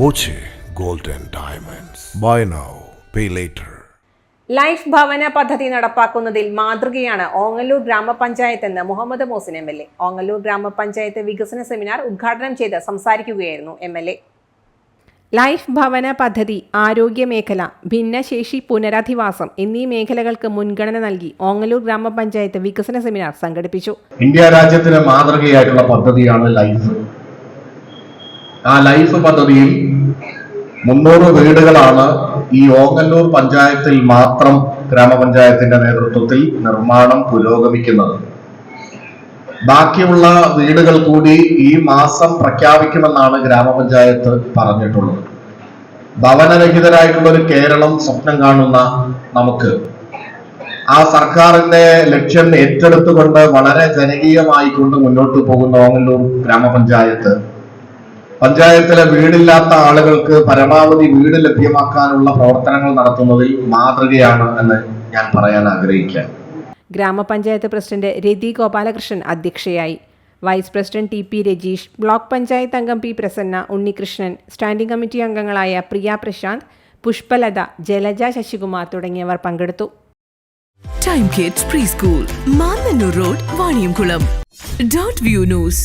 Boche gold and diamonds. Buy now pay later life ഭവന പദ്ധതി നടപ്പാക്കുന്നതിൽ മാതൃകയാണ് ഓങ്ങല്ലൂർ ഗ്രാമപഞ്ചായത്ത് എന്ന് Muhammad Mohsin M L A. Ongallur grama panchayat വികസന സെമിനാർ ഉദ്ഘാടനം ചെയ്ത് സംസാരിക്കുകയായിരുന്നു എം എൽ എ. ലൈഫ് ഭവന പദ്ധതി ആരോഗ്യ മേഖല ഭിന്നശേഷി പുനരധിവാസം എന്നീ മേഖലകൾക്ക് മുൻഗണന നൽകി ഓങ്ങല്ലൂർ ഗ്രാമപഞ്ചായത്ത് വികസന സെമിനാർ സംഘടിപ്പിച്ചു. ഇന്ത്യ രാജ്യത്തിന് മാതൃകയായിട്ടുള്ള പദ്ധതിയാണ് ലൈഫ്. ആ ലൈഫ് പദ്ധതിയിൽ മുന്നൂറ് വീടുകളാണ് ഈ ഓങ്ങല്ലൂർ പഞ്ചായത്തിൽ മാത്രം ഗ്രാമപഞ്ചായത്തിന്റെ നേതൃത്വത്തിൽ നിർമ്മാണം പുരോഗമിക്കുന്നത്. ബാക്കിയുള്ള വീടുകൾ കൂടി ഈ മാസം പ്രഖ്യാപിക്കുമെന്നാണ് ഗ്രാമപഞ്ചായത്ത് പറഞ്ഞിട്ടുള്ളത്. ഭവനരഹിതരായിട്ടുള്ള ഒരു കേരളം സ്വപ്നം കാണുന്ന നമുക്ക്. ആ സർക്കാരിന്റെ ലക്ഷ്യം ഏറ്റെടുത്തുകൊണ്ട് വളരെ ജനകീയമായിക്കൊണ്ട് മുന്നോട്ട് പോകുന്ന ഓങ്ങല്ലൂർ ഗ്രാമപഞ്ചായത്ത് പഞ്ചായത്തിലെ വീടില്ലാത്ത ആളുകൾക്ക് പരമാവധി വീട് ലഭ്യമാക്കാനുള്ള പ്രവർത്തനങ്ങൾ നടത്തുന്നതിൽ മാതൃകയാണ് എന്ന് ഞാൻ പറയാൻ ആഗ്രഹിക്കാം ഗ്രാമപഞ്ചായത്ത് പ്രസിഡന്റ് രതി ഗോപാലകൃഷ്ണൻ അധ്യക്ഷയായി. Vice president T P Rajeesh block panchayat അംഗം P Prasanna Unnikrishnan standing committee അംഗങ്ങളായ പ്രിയ പ്രശാന്ത് പുഷ്പലത ജലജ ശശികുമാർ തുടങ്ങിയവർ പങ്കെടുത്തു. Time kids preschool Mannanur road Vaniyamkulam. Dot view news.